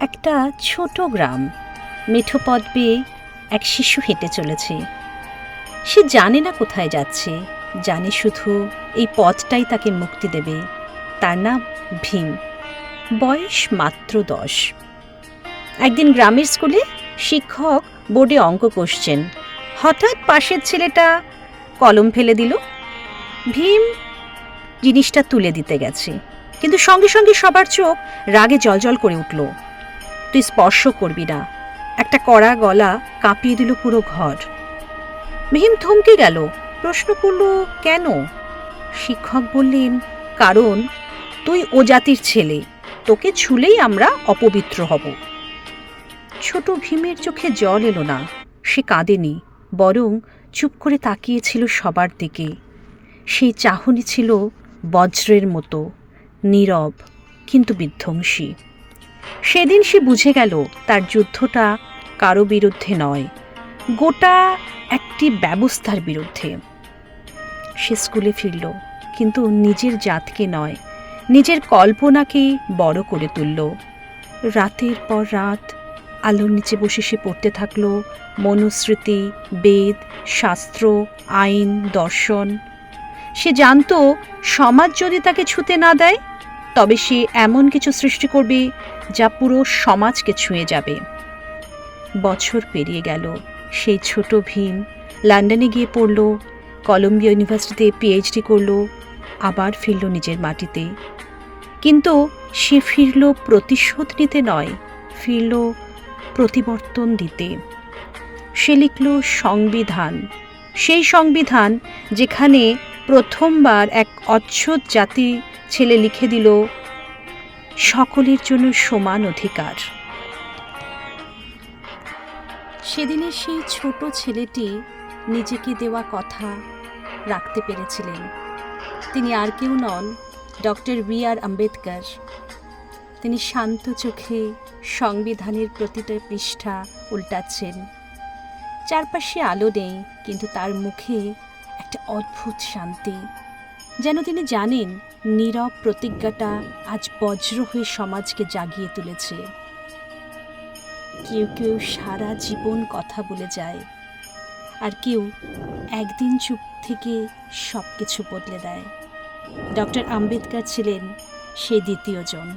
একটা ছোট গ্রাম। মেঠো পথ বেয়ে এক শিশু হেঁটে চলেছে। সে জানে না কোথায় যাচ্ছে, জানে শুধু এই পথটাই তাকে মুক্তি দেবে। তার নাম ভীম। বয়স মাত্র দশ। একদিন গ্রামের স্কুলে শিক্ষক বোর্ডে অঙ্ক কষছেন হঠাৎ পাশের ছেলেটা কলম ফেলে দিল। ভীম জিনিসটা তুলে দিতে গেছে। কিন্তু সঙ্গে সঙ্গে সবার চোখ রাগে জলজল করে উঠল। তুই স্পর্শ করবি না। একটা কড়া গলা কাঁপিয়ে দিল পুরো ঘর। ভীম থমকে গেল, প্রশ্ন করল, কেন? শিক্ষক বললেন, কারণ তুই ও জাতির ছেলে, তোকে ছুলেই আমরা অপবিত্র হব। ছোট ভীমের চোখে জল এলো না, সে কাঁদেনি, বরং চুপ করে তাকিয়েছিল সবার দিকে। সেই চাহনি ছিল বজ্রের মতো, নীরব, কিন্তু বিধ্বংসী। সেদিন সে বুঝে গেল তার যুদ্ধটা কারও বিরুদ্ধে নয়, গোটা একটি ব্যবস্থার বিরুদ্ধে। সে স্কুলে ফিরল, কিন্তু নিজের জাতকে নয়, নিজের কল্পনাকে বড় করে তুলল। রাতের পর রাত আলোর নিচে বসে সে পড়তে থাকল, মনুস্মৃতি, বেদ, শাস্ত্র, আইন, দর্শন। সে জানতো সমাজ যদি তাকে ছুতে না দেয় তবে সে এমন কিছু সৃষ্টি করবে যা পুরো সমাজকে ছুঁয়ে যাবে। বছর পেরিয়ে গেল, সেই ছোট ভীম লন্ডনে গিয়ে পড়ল, কলম্বিয়া ইউনিভার্সিটিতে পিএইচডি করল, আবার ফিরল নিজের মাটিতে। কিন্তু সে ফিরল প্রতিশোধ নিতে নয়, ফিরল প্রতিবর্তন দিতে। সে লিখল সংবিধান, সেই সংবিধান যেখানে প্রথমবার এক অচ্ছুত জাতি ছেলে লিখে দিল, সকলের জন্য সমান অধিকার। সেদিনের সেই ছোট ছেলেটি নিজেকে দেওয়া কথা রাখতে পেরেছিলেন। তিনি আর কেউ নন, ডক্টর বি আর আম্বেদকর। তিনি শান্ত চোখে সংবিধানের প্রতিটা পৃষ্ঠা উল্টাচ্ছেন। চারপাশে আলো নেই, কিন্তু তার মুখে একটা অদ্ভুত শান্তি। যেন তিনি জানেন, নীরব প্রতিজ্ঞাটা আজ বজ্র হয়ে সমাজকে জাগিয়ে তুলেছে। কেউ কেউ সারা জীবন কথা বলে যায়, আর কেউ একদিন চুপ থেকে সব কিছু বদলে দেয়। ডক্টর আম্বেদকর ছিলেন সেই দ্বিতীয় জন